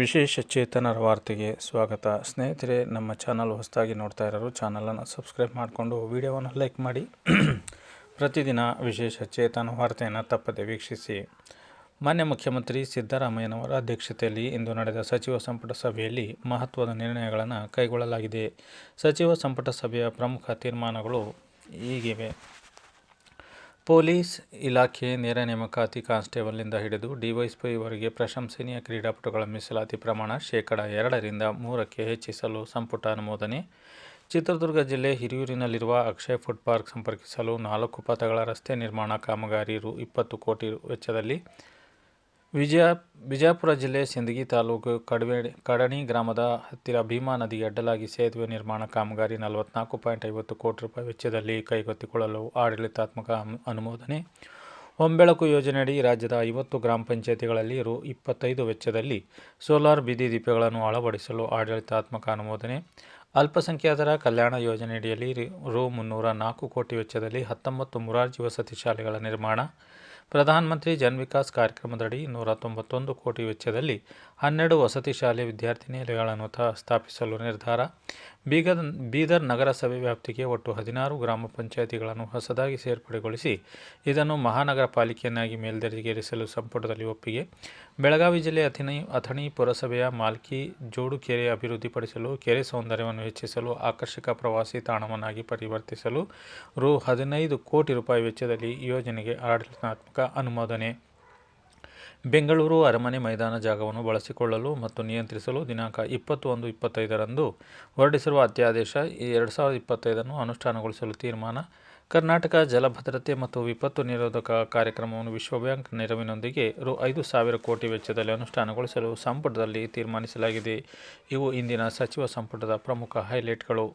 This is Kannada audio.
ವಿಶೇಷ ಚೇತನರ ವಾರ್ತೆಗೆ ಸ್ವಾಗತ. ಸ್ನೇಹಿತರೆ, ನಮ್ಮ ಚಾನಲ್ ಹೊಸದಾಗಿ ನೋಡ್ತಾ ಇರೋರು ಚಾನಲನ್ನು ಸಬ್ಸ್ಕ್ರೈಬ್ ಮಾಡಿಕೊಂಡು ವಿಡಿಯೋವನ್ನು ಲೈಕ್ ಮಾಡಿ. ಪ್ರತಿದಿನ ವಿಶೇಷ ಚೇತನ ವಾರ್ತೆಯನ್ನು ತಪ್ಪದೆ ವೀಕ್ಷಿಸಿ. ಮಾನ್ಯ ಮುಖ್ಯಮಂತ್ರಿ ಸಿದ್ದರಾಮಯ್ಯನವರ ಅಧ್ಯಕ್ಷತೆಯಲ್ಲಿ ಇಂದು ನಡೆದ ಸಚಿವ ಸಂಪುಟ ಸಭೆಯಲ್ಲಿ ಮಹತ್ವದ ನಿರ್ಣಯಗಳನ್ನು ಕೈಗೊಳ್ಳಲಾಗಿದೆ. ಸಚಿವ ಸಂಪುಟ ಸಭೆಯ ಪ್ರಮುಖ ತೀರ್ಮಾನಗಳು ಹೀಗಿವೆ. ಪೊಲೀಸ್ ಇಲಾಖೆ ನೇರ ನೇಮಕಾತಿ ಕಾನ್ಸ್ಟೇಬಲ್ನಿಂದ ಹಿಡಿದು ಡಿವೈಎಸ್ಪಿವರೆಗೆ ಪ್ರಶಂಸನೀಯ ಕ್ರೀಡಾಪಟುಗಳ ಮೀಸಲಾತಿ ಪ್ರಮಾಣ ಶೇಕಡ ಎರಡರಿಂದ ಮೂರಕ್ಕೆ ಹೆಚ್ಚಿಸಲು ಸಂಪುಟ ಅನುಮೋದನೆ. ಚಿತ್ರದುರ್ಗ ಜಿಲ್ಲೆ ಹಿರಿಯೂರಿನಲ್ಲಿರುವ ಅಕ್ಷಯ್ ಫುಡ್ ಪಾರ್ಕ್ ಸಂಪರ್ಕಿಸಲು ನಾಲ್ಕು ಪಥಗಳ ರಸ್ತೆ ನಿರ್ಮಾಣ ಕಾಮಗಾರಿ ರು ಇಪ್ಪತ್ತು ಕೋಟಿ ವೆಚ್ಚದಲ್ಲಿ ವಿಜಯ ವಿಜಯಪುರ ಜಿಲ್ಲೆ ಸಿಂದಗಿ ತಾಲೂಕು ಕಡವೆ ಕಡಣಿ ಗ್ರಾಮದ ಹತ್ತಿರ ಭೀಮಾ ನದಿಗೆ ಅಡ್ಡಲಾಗಿ ಸೇತುವೆ ನಿರ್ಮಾಣ ಕಾಮಗಾರಿ ನಲವತ್ನಾಲ್ಕು ಪಾಯಿಂಟ್ ಐವತ್ತು ಕೋಟಿ ರೂಪಾಯಿ ವೆಚ್ಚದಲ್ಲಿ ಕೈಗೆತ್ತಿಕೊಳ್ಳಲು ಆಡಳಿತಾತ್ಮಕ ಅನು- ಅನುಮೋದನೆ. ಹೊಂಬೆಳಕು ಯೋಜನೆಯಡಿ ರಾಜ್ಯದ ಐವತ್ತು ಗ್ರಾಮ ಪಂಚಾಯತಿಗಳಲ್ಲಿ ರು ಇಪ್ಪತ್ತೈದು ವೆಚ್ಚದಲ್ಲಿ ಸೋಲಾರ್ ಬೀದಿ ದೀಪಗಳನ್ನು ಅಳವಡಿಸಲು ಆಡಳಿತಾತ್ಮಕ ಅನುಮೋದನೆ. ಅಲ್ಪಸಂಖ್ಯಾತರ ಕಲ್ಯಾಣ ಯೋಜನೆಯಡಿಯಲ್ಲಿ ರು ಮುನ್ನೂರ ನಾಲ್ಕು ಕೋಟಿ ವೆಚ್ಚದಲ್ಲಿ ಹತ್ತೊಂಬತ್ತು ಮುರಾರ್ಜಿ ವಸತಿ ಶಾಲೆಗಳ ನಿರ್ಮಾಣ. ಪ್ರಧಾನಮಂತ್ರಿ ಜನ್ ವಿಕಾಸ್ ಕಾರ್ಯಕ್ರಮದಡಿ ನೂರ ತೊಂಬತ್ತೊಂದು ಕೋಟಿ ವೆಚ್ಚದಲ್ಲಿ ಹನ್ನೆರಡು ವಸತಿ ಶಾಲೆ ವಿದ್ಯಾರ್ಥಿ ನಿಲಯಗಳನ್ನು ಸ್ಥಾಪಿಸಲು ನಿರ್ಧಾರ. ಬೀಗದ ಬೀದರ್ ನಗರಸಭೆ ವ್ಯಾಪ್ತಿಗೆ ಒಟ್ಟು ಹದಿನಾರು ಗ್ರಾಮ ಪಂಚಾಯಿತಿಗಳನ್ನು ಹೊಸದಾಗಿ ಸೇರ್ಪಡೆಗೊಳಿಸಿ, ಇದನ್ನು ಮಹಾನಗರ ಪಾಲಿಕೆಯನ್ನಾಗಿ ಮೇಲ್ದರ್ಜೆಗೇರಿಸಲು ಸಂಪುಟದಲ್ಲಿ ಒಪ್ಪಿಗೆ. ಬೆಳಗಾವಿ ಜಿಲ್ಲೆ ಅಥಣಿ ಅಥಣಿ ಪುರಸಭೆಯ ಮಾಲ್ಕಿ ಜೋಡು ಕೆರೆ ಅಭಿವೃದ್ಧಿಪಡಿಸಲು ಕೆರೆ ಸೌಂದರ್ಯವನ್ನು ಹೆಚ್ಚಿಸಲು, ಆಕರ್ಷಕ ಪ್ರವಾಸಿ ತಾಣವನ್ನಾಗಿ ಪರಿವರ್ತಿಸಲು ರು ಹದಿನೈದು ಕೋಟಿ ರೂಪಾಯಿ ವೆಚ್ಚದಲ್ಲಿ ಯೋಜನೆಗೆ ಆಡಳಿತಾತ್ಮಕ ಅನುಮೋದನೆ. ಬೆಂಗಳೂರು ಅರಮನೆ ಮೈದಾನ ಜಾಗವನ್ನು ಬಳಸಿಕೊಳ್ಳಲು ಮತ್ತು ನಿಯಂತ್ರಿಸಲು ದಿನಾಂಕ ಇಪ್ಪತ್ತು ಒಂದು ಇಪ್ಪತ್ತೈದರಂದು ಹೊರಡಿಸಿರುವ ಅತ್ಯಾದೇಶ ಎರಡು ಸಾವಿರದ ಇಪ್ಪತ್ತೈದನ್ನು ಅನುಷ್ಠಾನಗೊಳಿಸಲು ತೀರ್ಮಾನ. ಕರ್ನಾಟಕ ಜಲಭದ್ರತೆ ಮತ್ತು ವಿಪತ್ತು ನಿರೋಧಕ ಕಾರ್ಯಕ್ರಮವನ್ನು ವಿಶ್ವ ಬ್ಯಾಂಕ್ ನೆರವಿನೊಂದಿಗೆ ರು ಐದು ಸಾವಿರ ಕೋಟಿ ವೆಚ್ಚದಲ್ಲಿ ಅನುಷ್ಠಾನಗೊಳಿಸಲು ಸಂಪುಟದಲ್ಲಿ ತೀರ್ಮಾನಿಸಲಾಗಿದೆ. ಇವು ಇಂದಿನ ಸಚಿವ ಸಂಪುಟದ ಪ್ರಮುಖ ಹೈಲೈಟ್ಗಳು.